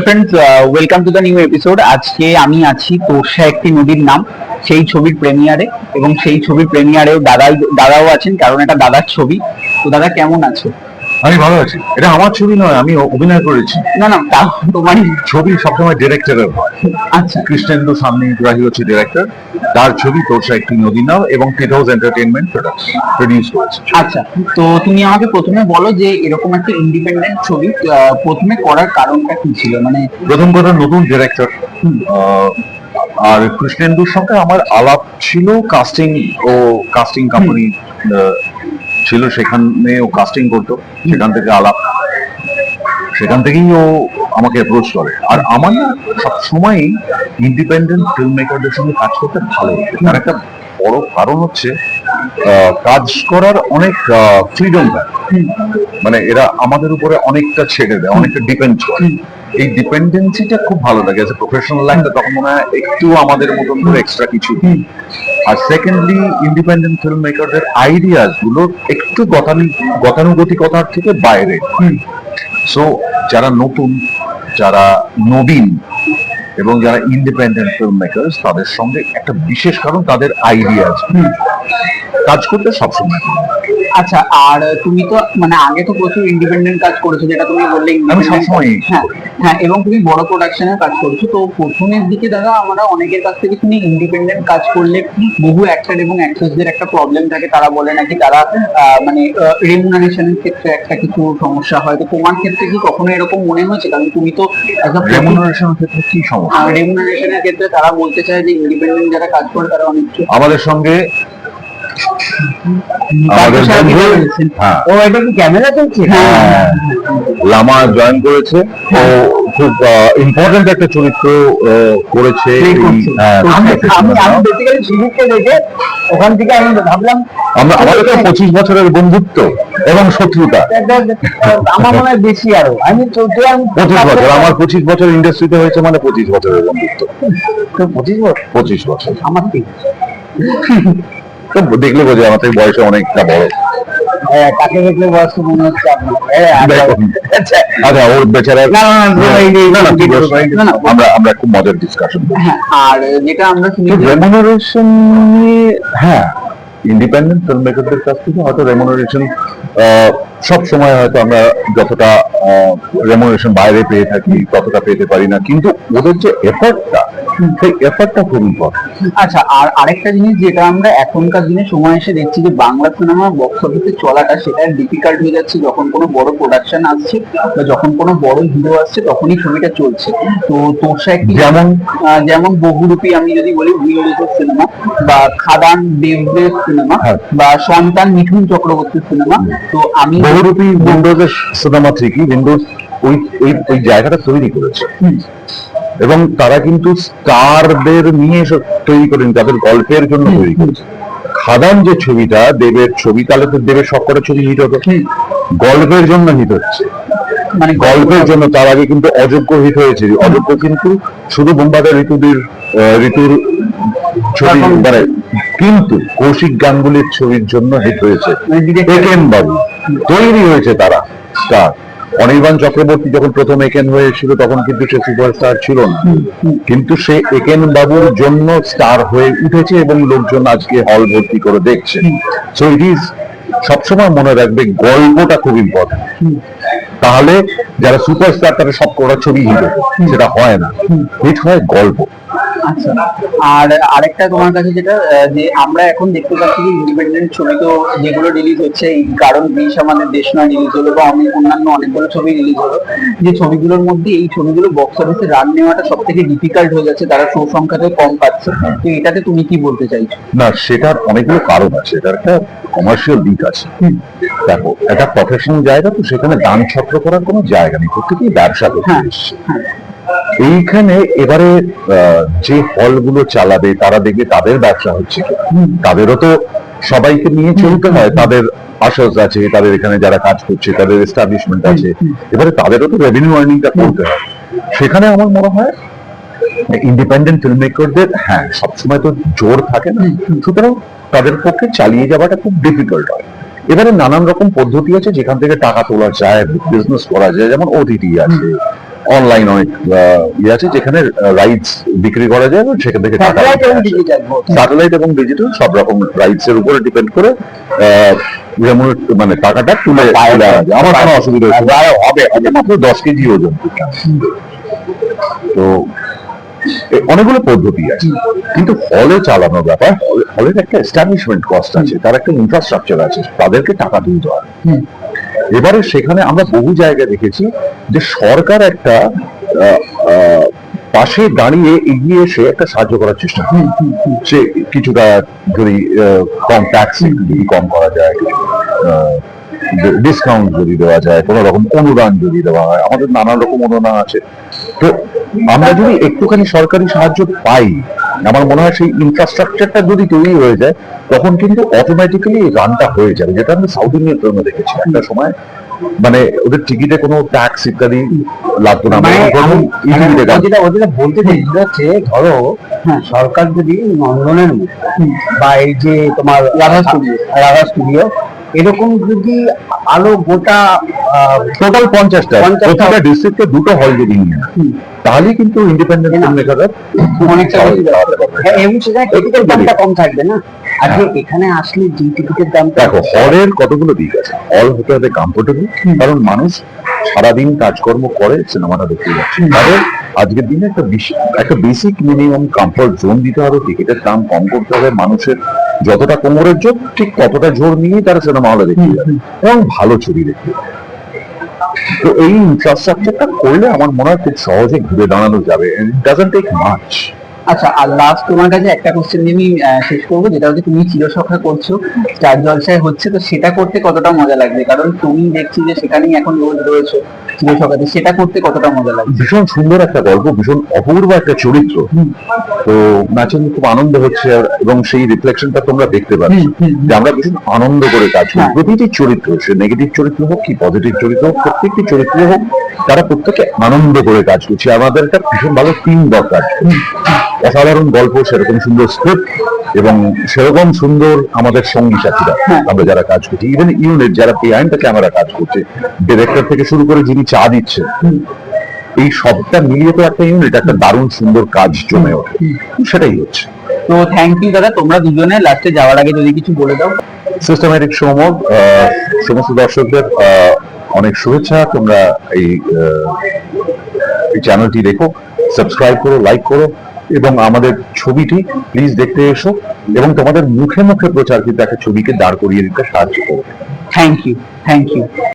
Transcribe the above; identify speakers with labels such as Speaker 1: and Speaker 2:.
Speaker 1: Friends welcome to the new episode আজকে আমি আছি তোরসা একটি নদীর নাম। সেই ছবির প্রেমিয়ারে এবং সেই ছবির প্রেমিয়ারেও দাদাই দাদাও আছেন, কারণ এটা দাদার ছবি। তো দাদা, কেমন আছো?
Speaker 2: আমি ভালো আছি। এটা আমার ছবি নয় আমি অভিনয় করেছি।
Speaker 1: না না তা তোমার
Speaker 2: ছবি সবসময় ডিরেক্টরের হয়।
Speaker 1: আচ্ছা।
Speaker 2: কৃষ্ণেন্দু সামনে ইব্রাহি হচ্ছে ডিরেক্টর। তার ছবি তোরসা একটি নদী নাও এবং টিট হাউস এন্টারটেনমেন্ট প্রডিউস করেছে।
Speaker 1: আচ্ছা তো তুমি আমাকে প্রথমে বলো যে এরকম একটা ইন্ডিপেন্ডেন্ট ছবি প্রথমে করার কারণটা কি ছিল? মানে
Speaker 2: প্রথম কথা নতুন ডিরেক্টর। আর কৃষ্ণেন্দুর সঙ্গে আমার আলাপ ছিল কাস্টিং ও কাস্টিং কোম্পানি ছিল সেখানে ও কাস্টিং করতো, সেখান থেকে আলাপ। সেখান থেকেই ও আমাকে অ্যাপ্রোচ করে। আর আমার না সবসময়ই ইন্ডিপেন্ডেন্ট ফিল্ম মেকারদের সঙ্গে কাজ করতে ভালো তার একটা বড় কারণ হচ্ছে কাজ করার অনেক ফ্রিডম দেয়। মানে এরা আমাদের উপরে অনেকটা ছেড়ে দেয়, অনেকটা ডিপেন্ড করে। এই ডিপেন্ডেন্সিটা খুব ভালো লাগে এজ প্রফেশনাল লাইফটা তখন মনে হয় একটু আমাদের মতন করে এক্সট্রা কিছু। আর সেকেন্ডলি ইন্ডিপেন্ডেন্ট ফিল্ম মেকারদের আইডিয়াসগুলো একটু গতানি- গতানুগতিকতার থেকে বাইরে। সো যারা নতুন যারা নবীন এবং যারা ইন্ডিপেন্ডেন্ট ফিল্ম মেকার্স তাদের সঙ্গে একটা বিশেষ কারণ তাদের আইডিয়া আছে কাজ করতে সবসময়।
Speaker 1: আচ্ছা আর তুমি তো মানে আগে তো প্রচুর ইন্ডিপেন্ডেন্ট কাজ করেছ যেটা তুমি বললে
Speaker 2: আমি সবসময়
Speaker 1: হ্যাঁ হ্যাঁ এবং তুমি বড় প্রোডাকশনের কাজ করেছ তো প্রথমের দিকে দাদা আমরা অনেকের কাছ থেকে শুনি ইন্ডিপেন্ডেন্ট কাজ করলে বহু অ্যাক্টর এবং অ্যাক্ট্রেসদের একটা প্রবলেম থাকে তারা বলে নাকি তারা মানে রেমুনারেশনের ক্ষেত্রে একটা কিছু সমস্যা হয় তো তোমার ক্ষেত্রে কি কখনো এরকম মনে হয়েছে? কারণ তুমি তো
Speaker 2: রেমুনারেশনের ক্ষেত্রে কি সমস্যা?
Speaker 1: রেমুনারেশনের ক্ষেত্রে তারা বলতে চায় যে ইন্ডিপেন্ডেন্ট যারা কাজ করে তারা অনেক কিছু
Speaker 2: আমাদের সঙ্গে আমাদের বন্ধু? হ্যাঁ।
Speaker 1: ও এটা কি ক্যামেরা চলছে
Speaker 2: হ্যাঁ, লামা জয়েন করেছে। ও খুব ইম্পর্টেন্ট একটা চরিত্র করেছে। হ্যাঁ,
Speaker 1: তো আমি আমি আমি বেসিক্যালি ঝিলিককে দেখে ওখান থেকে আমি ভাবলাম
Speaker 2: আমাদের তো পঁচিশ বছরের বন্ধুত্ব এবং শত্রুতা।
Speaker 1: আমার মনে হয় বেশি আরও। আমি
Speaker 2: পঁচিশ বছর। আমার পঁচিশ বছর ইন্ডাস্ট্রিতে হয়েছে মানে পঁচিশ বছরের বন্ধুত্ব।
Speaker 1: পঁচিশ বছর?
Speaker 2: পঁচিশ বছর।
Speaker 1: আমার
Speaker 2: তো দেখলে বোঝে আমার থেকে বয়সে অনেকটা বড়।
Speaker 1: হ্যাঁ, দেখলে মনে হচ্ছে হ্যাঁ। আচ্ছা।
Speaker 2: আচ্ছা ওর বেচারা
Speaker 1: না, না, না।
Speaker 2: আমরা আমরা খুব মজার ডিসকাশন
Speaker 1: হ্যাঁ আর যেটা আমরা শুনি যে-
Speaker 2: হ্যাঁ ইন্ডিপেন্ডেন্ট ফিল্ম মেকারদের কাছ থেকে হয়তো রেমুনারেশন সব সময় হয়তো আমরা যতটা রেমুনারেশন বাইরে পেয়ে থাকি ততটা পেতে পারি না কিন্তু ওদের যে এফার্টটা সেই এফার্টটা খুব ইম্পর্টেন্ট
Speaker 1: আচ্ছা আর আরেকটা জিনিস যেটা আমরা এখনকার দিনে সময় এসে দেখছি যে বাংলা সিনেমা বক্স অফিসে চলাটা সেটা ডিফিকাল্ট হয়ে যাচ্ছে যখন কোনো বড় প্রোডাকশন আসছে বা যখন কোনো বড় হিরো আসছে তখনই ছবিটা চলছে। তো তোরসা একটি
Speaker 2: যেমন?
Speaker 1: যেমন বহুরূপী আমি যদি বলি উইলিসের সিনেমা বা খাদান দেবদেব সিনেমা
Speaker 2: হ্যাঁ।
Speaker 1: বা সন্তান মিঠুন চক্রবর্তীর সিনেমা তো আমি
Speaker 2: বহুরূপী উইন্ডোজের সিনেমা থেকে উইন্ডোজ ওই ওই ওই জায়গাটা তৈরি করেছে। এবং তারা কিন্তু স্টারদের নিয়ে তৈরি করেন তাদের গল্পের জন্য তৈরি করেছে। খাদান যে ছবিটা দেবের ছবি তাহলে তো দেবের সব কটা ছবি হিট হতো। গল্পের জন্য হিট হচ্ছে।
Speaker 1: মানে
Speaker 2: গল্পের জন্য তার আগে কিন্তু অযোগ্য হিট হয়েছে। অযোগ্য কিন্তু শুধু বোম্বাদের ঋতুদের ঋতুর ছবি
Speaker 1: তখন-
Speaker 2: মানে কিন্তু কৌশিক গাঙ্গুলির ছবির জন্য হিট হয়েছে।
Speaker 1: মানে
Speaker 2: বাবু। তৈরি হয়েছে তারা স্টার। অনির্বাণ চক্রবর্তী যখন প্রথম একেন হয়েছিল তখন কিন্তু সে সুপারস্টার ছিল না। কিন্তু সে একেন বাবুর জন্য স্টার হয়ে উঠেছে এবং লোকজন আজকে হল ভর্তি করে দেখছে। সো ইট ইজ সবসময় মনে রাখবে গল্পটা খুব ইম্পর্টেন্ট তাহলে যারা সুপারস্টার তারা সব কটা ছবি হবে সেটা হয় না। হিট হয় গল্প।
Speaker 1: আচ্ছা আর আরেকটা তোমার কাছে যেটা যে আমরা এখন দেখতে পাচ্ছি যে ইন্ডিপেন্ডেন্ট ছবি তো যেগুলো রিলিজ হচ্ছে এই কারণ বিষ আমাদের দেশ নয় রিলিজ হলো বা অনেক অন্যান্য অনেকগুলো ছবি রিলিজ হলো। যে ছবিগুলোর মধ্যে এই ছবিগুলো বক্স অফিসে রান নেওয়াটা সব থেকে ডিফিকাল্ট হয়ে যাচ্ছে তারা শো সংখ্যাতে কম পাচ্ছে। তো এটাতে তুমি কি বলতে চাইছো?
Speaker 2: না সেটার অনেকগুলো কারণ আছে এটার একটা কমার্শিয়াল দিক আছে। দেখো একটা প্রফেশনাল জায়গা তো সেখানে দান ছত্র করার কোনো জায়গা নেই প্রত্যেকেই ব্যবসা করতে
Speaker 1: হ্যাঁ,
Speaker 2: এসছে। এইখানে এবারে যে হলগুলো চালাবে তারা দেখবে তাদের ব্যবসা হচ্ছে তাদেরও তো সবাইকে নিয়ে চলতে হয় তাদের আশাস আছে তাদের এখানে যারা কাজ করছে তাদের এস্টাবলিশমেন্ট আছে। এবারে তাদেরও তো রেভিনিউ আর্নিংটা করতে হয়। সেখানে আমার মনে হয় ইন্ডিপেন্ডেন্ট ফিল্ম মেকারদের হ্যাঁ সবসময় তো জোর থাকে না। সুতরাং তাদের পক্ষে চালিয়ে যাওয়াটা খুব ডিফিকাল্ট হয়। এবারে নানান রকম পদ্ধতি আছে যেখান থেকে টাকা তোলা যায় বিজনেস করা যায় যেমন ওটিটি আছে। অনলাইন অনেক ইয়ে আছে যেখানে রাইটস বিক্রি করা যায় এবং সেখান থেকে
Speaker 1: স্যাটেলাইট এবং ডিজিটাল
Speaker 2: ডিজিটাল সব রকম রাইটস এর উপরে ডিপেন্ড করে মানে টাকাটা তুলে আমার কোনো অসুবিধা হবে হবে। মাত্র দশ কেজি ওজন। তো অনেকগুলো পদ্ধতি আছে। কিন্তু হলে চালানোর ব্যাপার হলে- হলের একটা এস্টাবলিশমেন্ট কস্ট আছে। তার একটা ইনফ্রাস্ট্রাকচার আছে। তাদেরকে টাকা তুলতে হয় এবারে সেখানে আমরা বহু জায়গায় দেখেছি যে সরকার একটা পাশে দাঁড়িয়ে এগিয়ে এসে একটা সাহায্য করার চেষ্টা করে। কিছুটা যদি কম ট্যাক্স কম করা যায় ডিসকাউন্ট যদি দেওয়া যায় কোনো রকম অনুদান যদি দেওয়া হয় আমাদের নানা রকম অনুদান আছে। তো আমরা যদি একটুখানি সরকারি সাহায্য পাই আমার মনে হয় সেই ইনফ্রাস্ট্রাকচারটা যদি তৈরি হয়ে যায় তখন কিন্তু অটোমেটিক্যালি রানটা হয়ে যাবে যেটা আমরা সাউথ ইন্ডিয়ান ফিল্মে দেখেছি। একটা সময় মানে ওদের টিকিটে কোনো ট্যাক্স ইত্যাদি লাগতো না।
Speaker 1: মানে আমি- মানে
Speaker 2: যেটা-
Speaker 3: ও যেটা ও যেটা বলতে হচ্ছে ধরো সরকার যদি নন্দনের বা এই যে তোমার রাধা স্টুডিও রাধা স্টুডিও এরকম যদি আলো গোটা
Speaker 2: টোটাল পঞ্চাশটা
Speaker 3: পঞ্চাশটা-
Speaker 2: প্রতিটা ডিস্ট্রিক্টে দুটো হল যদি নিয়ে তাহলে কিন্তু ইন্ডিপেন্ডেন্ট ফিল্ম মেকাররা
Speaker 1: অনেকটা।
Speaker 3: হ্যাঁ, এবং সেখানে টিকিটের দামটা কম থাকবে না? আজকে এখানে আসলে যে টিকিটের দামটা
Speaker 2: দেখো হলের কতগুলো দিক আছে? হল হতে হবে কমফোর্টেবল কারণ মানুষ সারাদিন কাজকর্ম করে সিনেমাটা দেখতে যাচ্ছে। তাদের আজকের দিনে একটা বিশ- একটা বেসিক মিনিমাম কমফোর্ট জোন দিতে হবে টিকিটের দাম কম করতে হবে মানুষের যতটা কোমরের জোর ঠিক ততটা জোর নিয়েই তারা সিনেমা হলে দেখতে যাবে এবং ভালো ছবি দেখতে তো এই ইনফ্রাস্ট্রাকচারটা করলে আমার মনে হয় খুব সহজে ঘুরে দাঁড়ানো যাবে। ডাজন্ট টেক মাচ
Speaker 1: আচ্ছা আর লাস্ট তোমার কাছে একটা কোশ্চেন দিয়ে আমি শেষ করব যেটা হচ্ছে তুমি চিরসখা করছ চার জলসায় হচ্ছে তো সেটা করতে কতটা মজা লাগবে? কারণ তুমি দেখছি যে সেখানেই এখন রোজ রয়েছো। চিরসখাতে সেটা করতে কতটা মজা লাগবে
Speaker 2: ভীষণ সুন্দর একটা গল্প ভীষণ অপূর্ব একটা চরিত্র। তো ম্যাচে খুব আনন্দ হচ্ছে আর- এবং সেই রিফ্লেকশনটা তোমরা দেখতে পাচ্ছ। যে আমরা ভীষণ আনন্দ করে কাজ করি।
Speaker 1: হ্যাঁ।
Speaker 2: প্রতিটি চরিত্র সে নেগেটিভ চরিত্র হোক কি পজিটিভ চরিত্র হোক প্রত্যেকটি চরিত্র হোক তারা প্রত্যেকে আনন্দ করে কাজ করছে। আমাদের একটা ভীষণ ভালো টিম দরকার। অসাধারণ গল্প সেরকম সুন্দর স্ক্রিপ্ট এবং সেরকম সুন্দর আমাদের সঙ্গী সাথীরা।
Speaker 1: হ্যাঁ।
Speaker 2: আমরা যারা কাজ করছি ইভেন ইউনিট যারা বিহাইন্ড দ্য ক্যামেরা কাজ করছে ডিরেক্টর থেকে শুরু করে যিনি চা দিচ্ছে এই সবটা মিলিয়ে তো একটা ইউনিট একটা দারুণ সুন্দর কাজ জমে ওঠে। সেটাই হচ্ছে।
Speaker 1: তো থ্যাংক ইউ দাদা তোমরা দুজনে লাস্টে যাওয়ার আগে যদি কিছু বলে দাও।
Speaker 2: সিস্টেম্যাটিক সমর সমস্ত দর্শকদের অনেক শুভেচ্ছা। তোমরা এই চ্যানেলটি দেখো সাবস্ক্রাইব করো লাইক করো এবং আমাদের ছবিটি প্লিজ দেখতে এসো এবং তোমাদের মুখে মুখে প্রচার কিন্তু একটা ছবিকে দাঁড় করিয়ে দিতে সাহায্য করবে।
Speaker 1: Thank you thank you